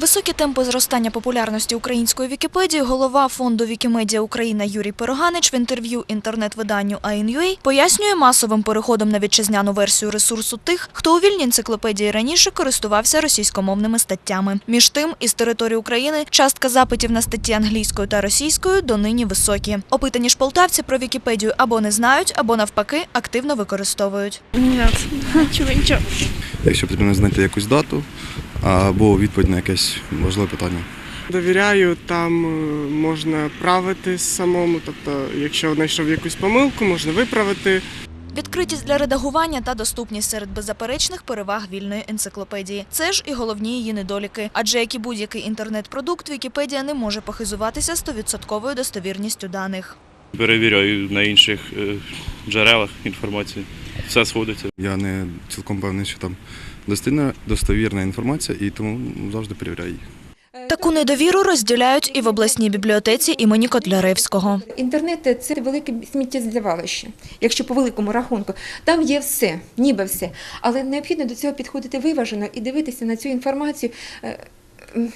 Високі темпи зростання популярності української Вікіпедії голова фонду Вікімедія Україна Юрій Пироганич в інтерв'ю інтернет-виданню AIN.UA пояснює масовим переходом на вітчизняну версію ресурсу тих, хто у вільній енциклопедії раніше користувався російськомовними статтями. Між тим, із території України частка запитів на статті англійською та російською донині високі. Опитані ж полтавці про Вікіпедію або не знають, або навпаки активно використовують. Ні, нічого, нічого. якщо потрібно знайти якусь дату або відповідь на якесь важливе питання. Довіряю, там е, можна правити самому. Тобто, якщо знайшов якусь помилку, можна виправити. Відкритість для редагування та доступність серед беззаперечних переваг вільної енциклопедії. Це ж і головні її недоліки. Адже як і будь-який інтернет-продукт, Вікіпедія не може похизуватися стовідсотковою достовірністю даних. перевіряю на інших е, джерелах інформації. Все сходиться. Я не цілком певний, що там достойна, достовірна інформація, і тому завжди перевіряю її. Таку недовіру розділяють і в обласній бібліотеці імені Котляревського. Інтернет це велике сміттєзвалище, якщо по великому рахунку. Там є все, ніби все. Але необхідно до цього підходити виважено і дивитися на цю інформацію, е,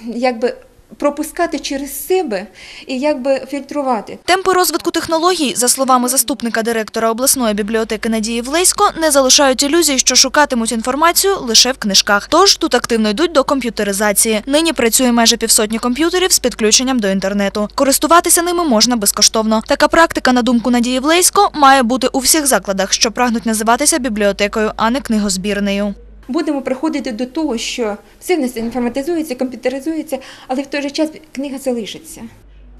якби пропускати через себе і якби фільтрувати. Темпи розвитку технологій, за словами заступника директора обласної бібліотеки Надії Влесько, не залишають ілюзій, що шукатимуть інформацію лише в книжках. Тож тут активно йдуть до комп'ютеризації. Нині працює майже півсотні комп'ютерів з підключенням до інтернету. Користуватися ними можна безкоштовно. Така практика, на думку Надії Влесько, має бути у всіх закладах, що прагнуть називатися бібліотекою, а не книгозбірнею. Будемо приходити до того, що все в нас інформатизується, комп'ютеризується, але в той же час книга залишиться.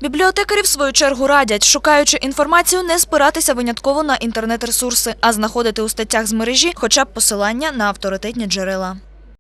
Бібліотекарі, в свою чергу, радять, шукаючи інформацію, не спиратися винятково на інтернет-ресурси, а знаходити у статтях з мережі хоча б посилання на авторитетні джерела.